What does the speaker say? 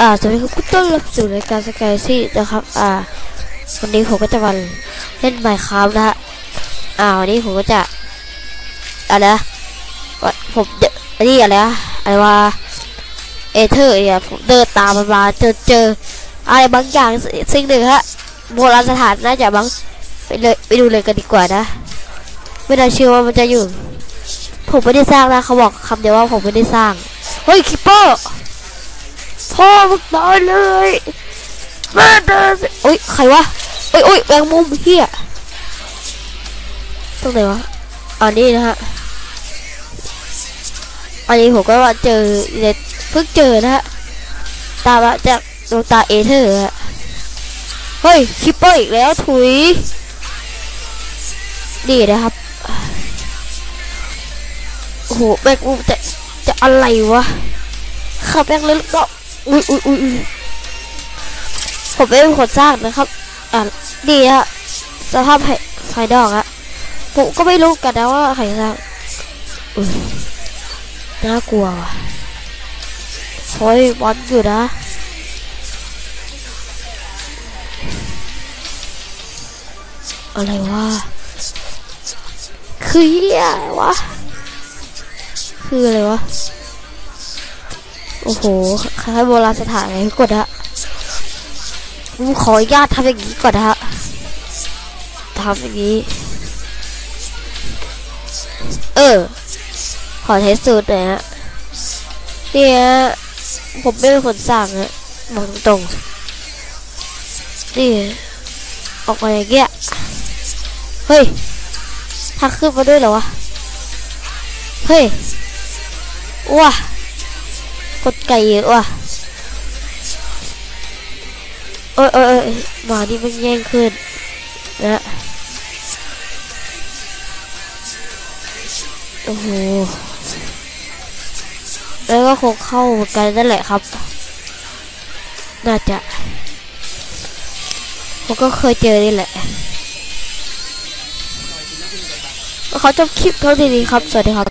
อ่าสวัสดีครับคุณต้อนรับสู่รายการสกายซี่นะครับ อ่า วันนี้ผมก็จะมาเล่นไมค์ครับนะฮะ อ่า วันนี้ผมก็จะ อะไรนะผมเดอันนี้อะไรนะอะไรว่าเอเธอร์เนี่ยผมเดินตามมันมาเจอเจออะไรบางอย่างสิสิ่งหนึ่งฮะโบราณสถานน่าจะบางไปเลยไปดูเลยกันดีกว่านะ ไม่น่าเชื่อว่ามันจะอยู่ ผมไม่ได้สร้างนะเขาบอกคำเดียวว่าผมไม่ได้สร้าง เฮ้ยคิปเปอร์พ่อมึงตายเลยแม่เดินโอ้ยใครวะโอ้ยโอ้ยแมงมุมเฮียตรงไหนวะอันนี้นะฮะอันนี้ผมก็ว่าเจอเนี่ยเพิ่งเจอนะฮะตามาจากดวงตาเอเธอร์ฮะเฮ้ยคิปเปอร์อีกแล้วถุยนี่นะครับโอ้โหแมงมุมจะจะ อะไรวะขับแมงเลยก็อุ้ยอุ้ยอุ้ยอุ้ยผมเป็นคนสร้างนะครับ อ่านี่ฮะสภาพไฟไฟดอกอะผมก็ไม่รู้กันนะว่าใครสร้างอุ้ยน่ากลัวว่ะโอ้ยบอลอยู่นะอะไรวะ คือเหี้ยอวะ คืออะไรวะ อ้โหคล้ายโบราณสถานไงกดฮะผมขออนุญาตทำอย่างนี้ก่อนฮะทำอย่างนี้ เออ ขอใช้สูตรหน่อยฮะเนี่ยผมไม่เป็นคนสร้างฮะบอกตรงๆนี่ออกมาอย่างเงี้ย เฮ้ยทางขึ้นมาด้วยเหรอวะ เฮ้ยว้า กดไก่เยอะว่ะเอ้ยเอ้ยหมานี่มันแย่งขึ้นนะโอ้โหแล้วก็คงเข้ากันนั่นแหละครับ น่าจะผมก็เคยเจอนี่แหละเขาจบคลิปเท่านี้ครับ สวัสดีครับ